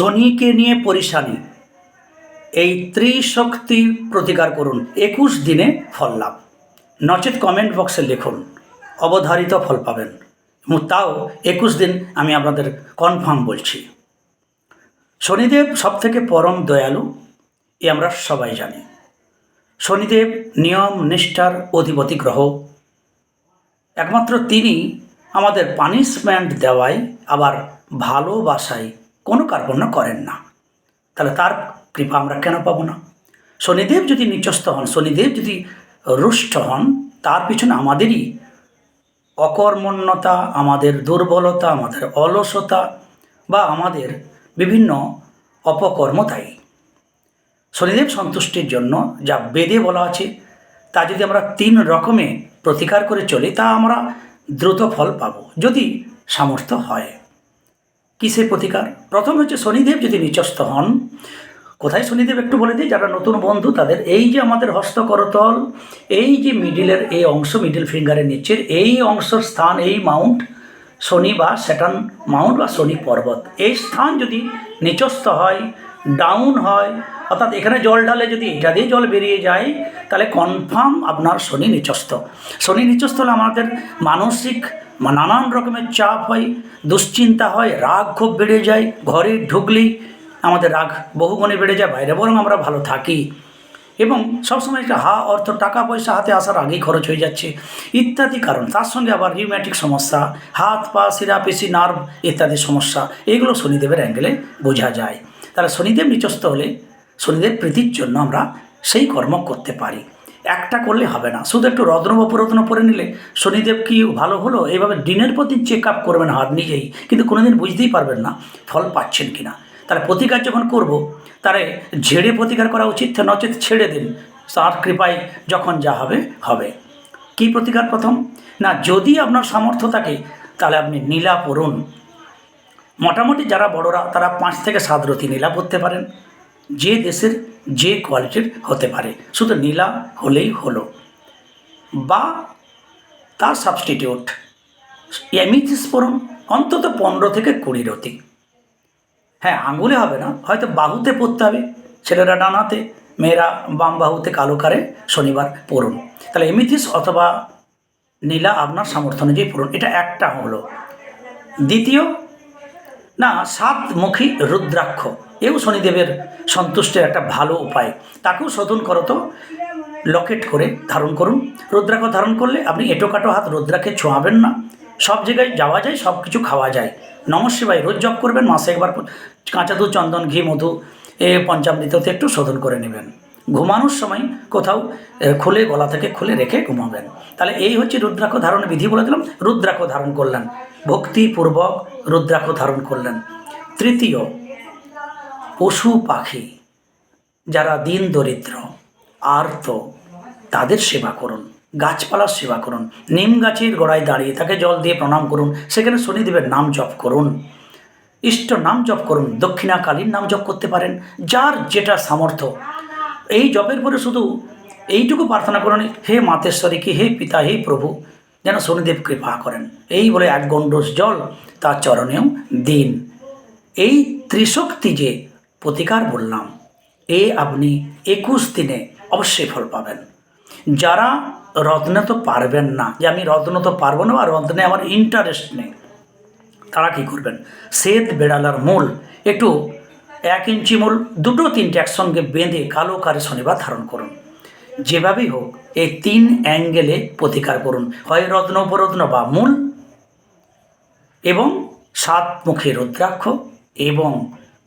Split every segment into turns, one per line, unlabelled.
শনিকে নিয়ে পরিশানি। এই ত্রিশক্তি প্রতিকার করুন, একুশ দিনে ফল লাভ। নচেত কমেন্ট বক্সে লিখুন, অবধারিত ফল পাবেন। তাও একুশ দিন আমি আপনাদের কনফার্ম বলছি। শনিদেব সবথেকে পরম দয়ালু, এ আমরা সবাই জানি। শনিদেব নিয়ম, নিষ্ঠার অধিপতি গ্রহ। একমাত্র তিনি আমাদের পানিশমেন্ট দেওয়ায় আবার ভালোবাসায় কোনো কার্পণ্য করেন না। তাহলে তার কৃপা আমরা কেন পাবো না? শনিদেব যদি নিচস্থ হন, শনিদেব যদি রুষ্ট হন, তার পিছনে আমাদেরই অকর্মণ্যতা, আমাদের দুর্বলতা, আমাদের অলসতা বা আমাদের বিভিন্ন অপকর্ম দায়ী। শনিদেব সন্তুষ্টির জন্য যা বেদে বলা আছে, তা যদি আমরা তিন রকমে প্রতিকার করে চলি, তা আমরা দ্রুত ফল পাব, যদি সামর্থ্য হয়। কিসের প্রতিকার? প্রথম হচ্ছে শনিদেব যদি নিচস্থ হন, কোথায় শনিদেব একটু বলে দিই? যারা নতুন বন্ধু, তাদের এই যে আমাদের হস্তকরতল, এই যে মিডিলের এই অংশ মিডিল ফিঙ্গারের নিচের, এই অংশের স্থান, এই মাউন্ট শনি বা স্যাটার্ন মাউন্ট বা শনি পর্বত, এই স্থান যদি নিচস্থ হয় ডাউন হয় অর্থাৎ এখানে জল ঢালে যদি এটা দিয়ে জল বেরিয়ে যায়, তাহলে কনফার্ম আপনার শনি নিচস্থ। শনি নিচস্থ হলে আমাদের মানসিক নানান রকমের চাপ হয়, দুশ্চিন্তা হয়, রাগ খুব বেড়ে যায় ঘরে ঢুকলেই আমাদের রাগ বহুগুণে বেড়ে যায়, বাইরে বরং আমরা ভালো থাকি। এবং সবসময় একটা হা অর্থ, টাকা পয়সা হাতে আসার আগেই খরচ হয়ে যাচ্ছে, ইত্যাদি কারণ। তার সঙ্গে আবার রিউম্যাটিক সমস্যা, হাত পা পেশি নার্ভ ইত্যাদি সমস্যা, এগুলো শনিদেবের অ্যাঙ্গেলে বোঝা যায়। তাহলে শনিদেব নিচস্থ হলে শনিদেব প্রীতির জন্য আমরা সেই কর্ম করতে পারি। একটা করলে হবে না। শুধু একটু রত্ন বা পুরত্ন পরে নিলে শনিদেব কি ভালো হলো? এইভাবে দিনের প্রতি চেক আপ করবেন হাত নিজেই, কিন্তু কোনোদিন বুঝতেই পারবেন না ফল পাচ্ছেন কি না তাহলে প্রতিকার যখন করব তারে ঝেড়ে প্রতিকার করা উচিত, নচেত ছেড়ে দিন। তার কৃপায় যখন যা হবে হবে। কি প্রতিকার প্রথম? না, যদি আপনার সামর্থ্য থাকে, তাহলে আপনি নীলা পড়ুন মোটামুটি যারা বড়রা, তারা পাঁচ থেকে সাত রতি নীলা পড়তে পারেন। যে দেশের যে কোয়ালিটির হতে পারে, শুধু নীলা হলেই হলো। বা তার সাবস্টিটিউট এমিথিস পড়ুন অন্তত পনেরো থেকে কুড়ি রতি হ্যাঁ আঙুলে হবে না, হয়তো বাহুতে পড়তে হবে, ছেলেরা ডানাতে, মেয়েরা বাম বাহুতে, কালো কারে শনিবার পড়ুন। তাহলে এমিথিস অথবা নীলা আপনার সামর্থ্য অনুযায়ী পড়ুন, এটা একটা হলো। দ্বিতীয়, না, সাতমুখী রুদ্রাক্ষ। এও শনিদেবের সন্তুষ্টের একটা ভালো উপায়। তাকেও শোধন করো তো। লকেট করে ধারণ করুন। রুদ্রাক্ষ ধারণ করলে আপনি এঁটোকাটো হাত রুদ্রাক্ষে ছোঁয়াবেন না। সব জায়গায় যাওয়া যায়, সব কিছু খাওয়া যায়। নম শিবায় রোজ জপ করবেন, মাসে একবার কাঁচা দুধ, চন্দন, ঘি, মধু, এ পঞ্চামৃততে একটু শোধন করে নেবেন। ঘুমানোর সময় কোথাও খুলে, গলা থেকে খুলে রেখে ঘুমাবেন। তাহলে এই হচ্ছে রুদ্রাক্ষ ধারণের বিধি বলে দিলাম। রুদ্রাক্ষ ধারণ করলেন। ভক্তিপূর্বক রুদ্রাক্ষ ধারণ করলেন। তৃতীয় পশু পাখি যারা দিন দরিদ্র, আর্ত, তাদের সেবা করুন, গাছপালার সেবা করুন, নিম গাছের গোড়ায় দাঁড়িয়ে তাকে জল দিয়ে প্রণাম করুন, সেখানে শনিদেবের নাম জপ করুন, ইষ্ট নাম জপ করুন দক্ষিণাকালীন নাম জপ করতে পারেন, যার যেটা সামর্থ্য। এই জপের পরে শুধু এইটুকু প্রার্থনা করুন, হে মাতেশ্বরী কি, হে পিতা, হে প্রভু, যেন শনিদেব কৃপা করেন। এই বলে এক গণ্ডোষ জল তার চরণেও দিন। এই ত্রিশক্তি যে প্রতিকার বললাম, এ আপনি একুশ দিনে অবশ্যই ফল পাবেন। যারা রত্নে তো পারবেন না, যে আমি রত্ন তো পারব না বা রত্নে আমার ইন্টারেস্ট নেই, তারা কি করবেন? শ্বেত বেড়ালার মূল একটু এক ইঞ্চি মূল, দুটো তিনটে একসঙ্গে বেঁধে কালো কারে শনিবার ধারণ করুন। যেভাবেই হোক, এই তিন অ্যাঙ্গেলে প্রতিকার করুন, হয় রত্ন, উপরত্ন বা মূল এবং সাতমুখী রুদ্রাক্ষ এবং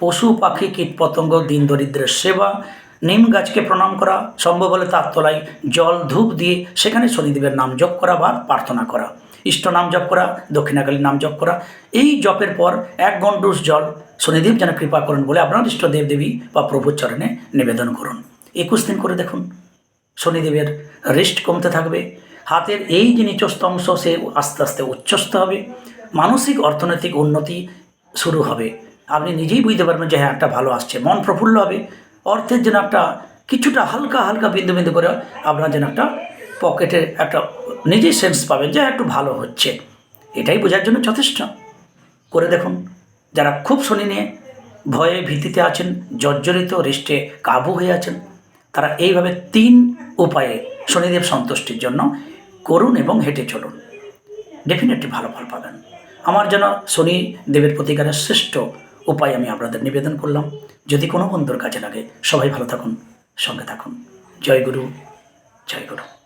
পশু, পাখি কীটপতঙ্গ দিন দরিদ্রের সেবা, নিম গাছকে প্রণাম করা, সম্ভব হলে তার তলায় জল, ধূপ দিয়ে সেখানে শনিদেবের নাম জপ করা বা প্রার্থনা করা। ইষ্ট নাম জপ করা দক্ষিণাকালীর নাম জপ করা। এই জপের পর এক গণ্ডুষ জল শনিদেব যেন কৃপা করেন বলে আপনার ইষ্ট দেব দেবী বা প্রভুর চরণে নিবেদন করুন। একুশ দিন করে দেখুন, শনিদেবের রেস্ট কমতে থাকবে। হাতের এই যে নিচস্থ অংশ, সে আস্তে আস্তে উচ্চস্থ হবে। মানসিক, অর্থনৈতিক উন্নতি শুরু হবে। আপনি নিজেই বুঝতে পারবেন যে হ্যাঁ একটা ভালো আসছে। মন প্রফুল্ল হবে। অর্থের যেন একটা কিছুটা হালকা হালকা বিন্দু বিন্দু করে আপনার যেন একটা পকেটে একটা নিজেই সেন্স পাবেন যে একটু ভালো হচ্ছে। এটাই বোঝার জন্য যথেষ্ট। করে দেখুন, যারা খুব শনি নিয়ে ভয়ে ভীতিতে আছেন, জর্জরিত রেস্টে কাবু হয়ে আছেন, তারা এইভাবে তিন উপায়ে শনিদেব সন্তুষ্টির জন্য করুন এবং হেঁটে চলুন। ডেফিনেটলি ভালো ফল পাবেন। আমার যেন শনি দেবের প্রতিকারের শ্রেষ্ঠ উপায় আমি আপনাদের নিবেদন করলাম। যদি কোনো বন্ধুর কাজে লাগে, সবাই ভালো থাকুন, সঙ্গে থাকুন। জয় গুরু জয় গুরু।